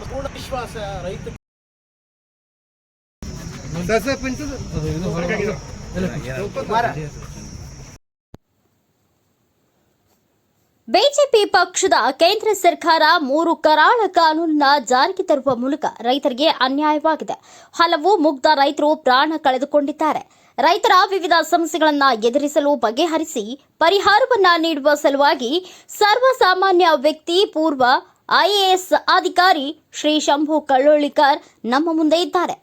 ವಿಶ್ವಾಸ ರೈತ ಬಿಜೆಪಿ ಪಕ್ಷದ ಕೇಂದ್ರ ಸರ್ಕಾರ ಮೂರು ಕರಾಳ ಕಾನೂನನ್ನ ಜಾರಿಗೆ ತರುವ ಮೂಲಕ ರೈತರಿಗೆ ಅನ್ಯಾಯವಾಗಿದೆ. ಹಲವು ಮುಗ್ಧ ರೈತರು ಪ್ರಾಣ ಕಳೆದುಕೊಂಡಿದ್ದಾರೆ. ರೈತರ ವಿವಿಧ ಸಮಸ್ಯೆಗಳನ್ನು ಎದುರಿಸಲು ಬಗೆಹರಿಸಿ ಪರಿಹಾರವನ್ನು ನೀಡುವ ಸಲುವಾಗಿ ಸರ್ವಸಾಮಾನ್ಯ ವ್ಯಕ್ತಿ ಪೂರ್ವ ಐಎಎಸ್ ಅಧಿಕಾರಿ ಶ್ರೀ ಶಂಭು ಕಳ್ಳೋಳಿಕರ್ ನಮ್ಮ ಮುಂದೆ ಇದ್ದಾರೆ.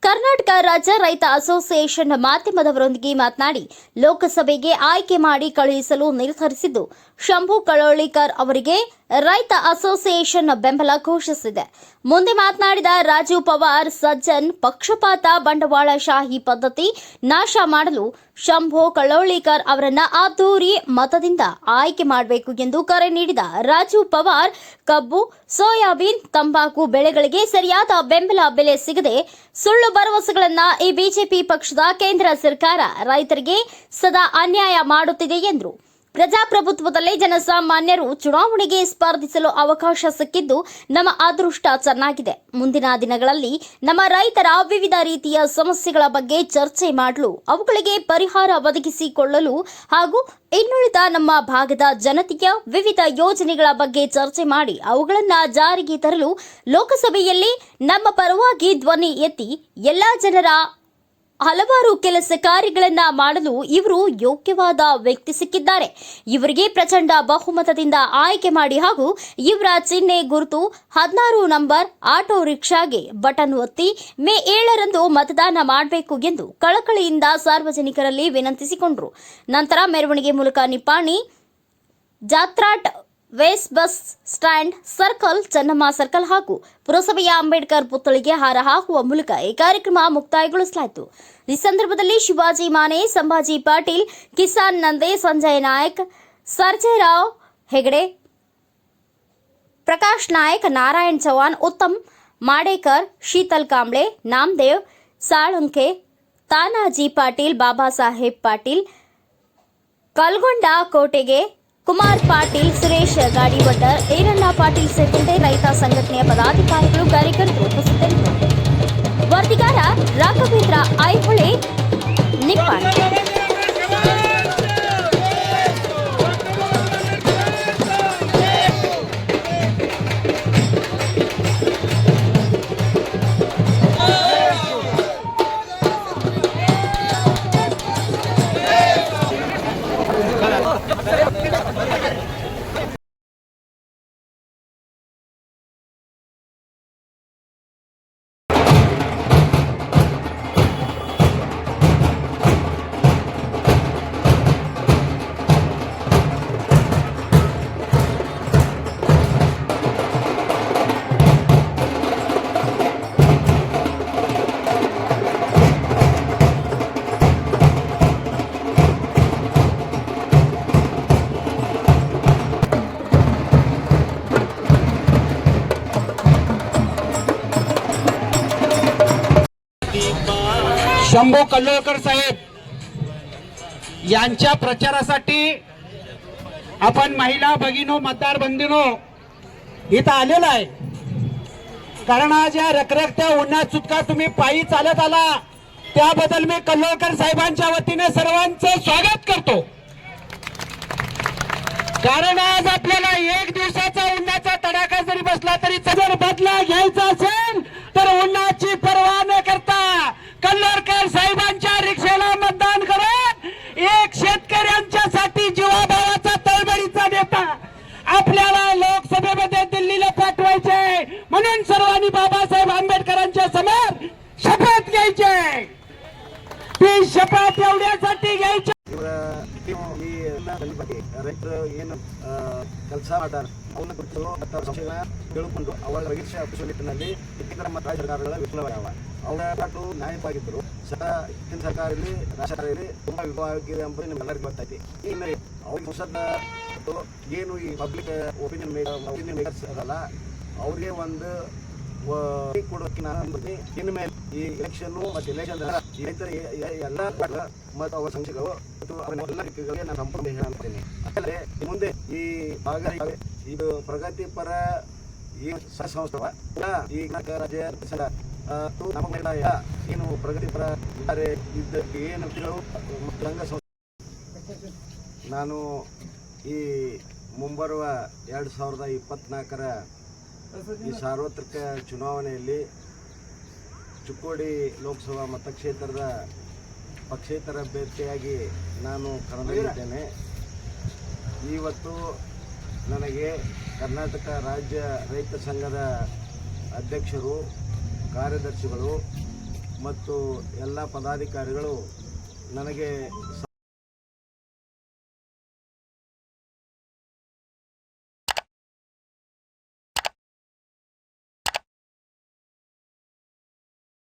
ಕರ್ನಾಟಕ ರಾಜ್ಯ ರೈತ ಅಸೋಸಿಯೇಷನ್ ಮಾಧ್ಯಮದವರೊಂದಿಗೆ ಮಾತನಾಡಿ ಲೋಕಸಭೆಗೆ ಆಯ್ಕೆ ಮಾಡಿ ಕಳುಹಿಸಲು ನಿರ್ಧರಿಸಿದ್ದು ಶಂಭು ಕಳೋಳಿಕರ್ ಅವರಿಗೆ ರೈತ ಅಸೋಸಿಯೇಷನ್ ಬೆಂಬಲ ಘೋಷಿಸಿದೆ. ಮುಂದೆ ಮಾತನಾಡಿದ ರಾಜೀವ್ ಪವಾರ್, ಸಜ್ಜನ್, ಪಕ್ಷಪಾತ ಬಂಡವಾಳಶಾಹಿ ಪದ್ಧತಿ ನಾಶ ಮಾಡಲು ಶಂಭು ಕಳೋಳಿಕರ್ ಅವರನ್ನ ಅದ್ದೂರಿ ಮತದಿಂದ ಆಯ್ಕೆ ಮಾಡಬೇಕು ಎಂದು ಕರೆ ನೀಡಿದ ರಾಜೀವ್ ಪವಾರ್, ಕಬ್ಬು, ಸೋಯಾಬೀನ್, ತಂಬಾಕು ಬೆಳೆಗಳಿಗೆ ಸರಿಯಾದ ಬೆಂಬಲ ಬೆಲೆ ಸಿಗದೆ ಸುಳ್ಳು ಭರವಸೆಗಳನ್ನ ಈ ಬಿಜೆಪಿ ಪಕ್ಷದ ಕೇಂದ್ರ ಸರ್ಕಾರ ರೈತರಿಗೆ ಸದಾ ಅನ್ಯಾಯ ಮಾಡುತ್ತಿದೆ ಎಂದರು. ಪ್ರಜಾಪ್ರಭುತ್ವದಲ್ಲಿ ಜನಸಾಮಾನ್ಯರು ಚುನಾವಣೆಗೆ ಸ್ಪರ್ಧಿಸಲು ಅವಕಾಶ ಸಿಕ್ಕಿದ್ದು ನಮ್ಮ ಅದೃಷ್ಟ ಚೆನ್ನಾಗಿದೆ. ಮುಂದಿನ ದಿನಗಳಲ್ಲಿ ನಮ್ಮ ರೈತರ ವಿವಿಧ ರೀತಿಯ ಸಮಸ್ಯೆಗಳ ಬಗ್ಗೆ ಚರ್ಚೆ ಮಾಡಲು, ಅವುಗಳಿಗೆ ಪರಿಹಾರ ಒದಗಿಸಿಕೊಳ್ಳಲು ಹಾಗೂ ಇನ್ನುಳಿದ ನಮ್ಮ ಭಾಗದ ಜನತೆಯ ವಿವಿಧ ಯೋಜನೆಗಳ ಬಗ್ಗೆ ಚರ್ಚೆ ಮಾಡಿ, ಅವುಗಳನ್ನು ಜಾರಿಗೆ ತರಲು ಲೋಕಸಭೆಯಲ್ಲಿ ನಮ್ಮ ಪರವಾಗಿ ಧ್ವನಿ ಎತ್ತಿ ಎಲ್ಲಾ ಜನರ ಹಲವಾರು ಕೆಲಸ ಕಾರ್ಯಗಳನ್ನ ಮಾಡಲು ಇವರು ಯೋಗ್ಯವಾದ ವ್ಯಕ್ತಿ ಸಿಕ್ಕಿದ್ದಾರೆ. ಇವರಿಗೆ ಪ್ರಚಂಡ ಬಹುಮತದಿಂದ ಆಯ್ಕೆ ಮಾಡಿ ಹಾಗೂ ಇವರ ಚಿಹ್ನೆ ಗುರುತು ಹದಿನಾರು ನಂಬರ್ ಆಟೋ ರಿಕ್ಷಾಗೆ ಬಟನ್ ಒತ್ತಿ ಮೇ ಏಳರಂದು ಮತದಾನ ಮಾಡಬೇಕು ಎಂದು ಕಳಕಳಿಯಿಂದ ಸಾರ್ವಜನಿಕರಲ್ಲಿ ವಿನಂತಿಸಿಕೊಂಡರು. ನಂತರ ಮೆರವಣಿಗೆ ಮೂಲಕ Nippani ಜಾತ್ರಾಟ್ ways bus stand circle Chennamma circle ಹಾಗೂ ಪುರಸಭೆಯ ಅಂಬೇಡ್ಕರ್ ಪುತ್ಥಳಿಗೆ ಹಾರ ಹಾಕುವ ಮೂಲಕ ಈ ಕಾರ್ಯಕ್ರಮ ಮುಕ್ತಾಯಗೊಳಿಸಲಾಯಿತು ಈ ಸಂದರ್ಭದಲ್ಲಿ ಶಿವಾಜಿ ಮಾನೆ ಸಂಭಾಜಿ ಪಾಟೀಲ್ ಕಿಸಾನ್ ನಂದೆ ಸಂಜಯ್ ನಾಯಕ್ ಸರ್ಜಯರಾವ್ ಹೆಗಡೆ ಪ್ರಕಾಶ್ ನಾಯಕ್ ನಾರಾಯಣ್ ಚೌಹಾಣ್ ಉತ್ತಮ್ ಮಾಡೇಕರ್ ಶೀತಲ್ ಕಾಂಬ್ಳೆ ನಾಮದೇವ್ ಸಾಳುಂಕೆ ತಾನಾಜಿ ಪಾಟೀಲ್ ಬಾಬಾ ಸಾಹೇಬ್ ಪಾಟೀಲ್ ಕಲ್ಗೊಂಡ ಕೋಟೆಗೆ ಕುಮಾರ್ ಪಾಟೀಲ್, ಸುರೇಶ್ ಗಾಡಿವಡ್ಡ ಈರಣ್ಣ ಪಾಟೀಲ್ ಸೇರಿದಂತೆ ರೈತ ಸಂಘಟನೆಯ ಪದಾಧಿಕಾರಿಗಳು ಕಾರ್ಯಕರ್ತರು ಉಪಸ್ಥಿತರಿದ್ದರು. ವರದಿಗಾರ ರಾಘವೇಂದ್ರ ಐಹೊಳೆ, ನಿಪ್ಪಾಣಿ. शंभू कल्लोळकर साहेब यांच्या प्रचारासाठी आपण महिला भगिनो मतदार बंदिनो इथं आलेलो आहे. कारण आज या रखरखत्या उन्हात सुटका तुम्ही पायी चालत आला. त्याबद्दल मी कल्लोळकर साहेबांच्या वतीने सर्वांचं स्वागत करतो. कारण आज आपल्याला एक दिवसाचा उन्हाचा तडाखा जरी बसला तरी जर बदला घ्यायचा असेल तर उन्हाची परवा न करता कल्लोरकर साहेबांच्या रिक्षेला मतदान करून एक शेतकऱ्यांच्यासाठी जीवाभावाचा तळमळीचा नेता आपल्याला लोकसभेमध्ये दिल्लीला पाठवायचे आहे. म्हणून सर्वांनी बाबासाहेब आंबेडकरांच्या समोर शपथ घ्यायची आहे. ती शपथ एवढ्यासाठी घ्यायची ಅವನ್ನ ಕುರಿತು ಮತ್ತು ಅವ್ರ ಸಂಶಯಗಳನ್ನ ತಿಳ್ಕೊಂಡು ಅವರ ವೈದ್ಯ ಅಫಿಷಿಯಲ್ ನಿಟ್ಟಿನಲ್ಲಿ ಇತರ ನಮ್ಮ ರಾಜ್ಯ ಸರ್ಕಾರಗಳ ವಿಫಲವಾಗವ ಅವರ ಪಾಟು ನ್ಯಾಯವಾಗಿದ್ದರು ಸಹ ಹಿಂದಿನ ಸರ್ಕಾರದಲ್ಲಿ, ರಾಜ್ಯ ಸರ್ಕಾರದಲ್ಲಿ ತುಂಬ ವಿಫಲವಾಗಿದೆ ಎಂಬುದು ನಿಮ್ಗೆಲ್ಲರಿಗೂ ಗೊತ್ತೈತಿ ಈ ಹಿನ್ನೆಲೆ ಅವ್ರಿಗೆ ಸಂಸದ ಏನು ಈ public opinion maker opinion makers ಅದಲ್ಲ, ಅವ್ರಿಗೆ ಒಂದು ವ- ಕೊಡೋಕೆ ನಾನು ಅಂದ್ಬಿಡ್ತೀನಿ. ಇನ್ನು ಈ ಎಲೆಕ್ಷನ್ ಮತ್ತು ಎಲೆಕ್ಷನ್ ರೈತರ ಎಲ್ಲ ಮತ್ತು ಅವರ ಸಂಸ್ಥೆಗಳು ಮತ್ತು ಅವರ ಎಲ್ಲ ರೀತಿಗಳಿಗೆ ನಾನು ಸಂಪೂರ್ಣ ಬೆಂಬಲ ಮಾಡ್ತೇನೆ ಮುಂದೆ ಈ ಭಾಗ ಇದು ಪ್ರಗತಿಪರ ಈ ಸಂಸ್ಥೆ ಈ ಕರ್ನಾಟಕ ರಾಜ್ಯ ನಮ್ಮ ಮಹಿಳಾ ಏನು ಪ್ರಗತಿಪರ ಇದ್ದಾರೆ ಇದ್ದ ಏನು ರಂಗ ಸಂಸ್ಥೆ ನಾನು ಈ ಮುಂಬರುವ ಎರಡು ಸಾವಿರದ ಇಪ್ಪತ್ನಾಲ್ಕರ ಈ ಸಾರ್ವತ್ರಿಕ ಚುನಾವಣೆಯಲ್ಲಿ ಚಿಕ್ಕೋಡಿ ಲೋಕಸಭಾ ಮತಕ್ಷೇತ್ರದ ಪಕ್ಷೇತರ ಅಭ್ಯರ್ಥಿಯಾಗಿ ನಾನು ಕಣದಲ್ಲಿದ್ದೇನೆ ಇವತ್ತು ನನಗೆ ಕರ್ನಾಟಕ ರಾಜ್ಯ ರೈತ ಸಂಘದ ಅಧ್ಯಕ್ಷರು, ಕಾರ್ಯದರ್ಶಿಗಳು ಮತ್ತು ಎಲ್ಲ ಪದಾಧಿಕಾರಿಗಳು ನನಗೆ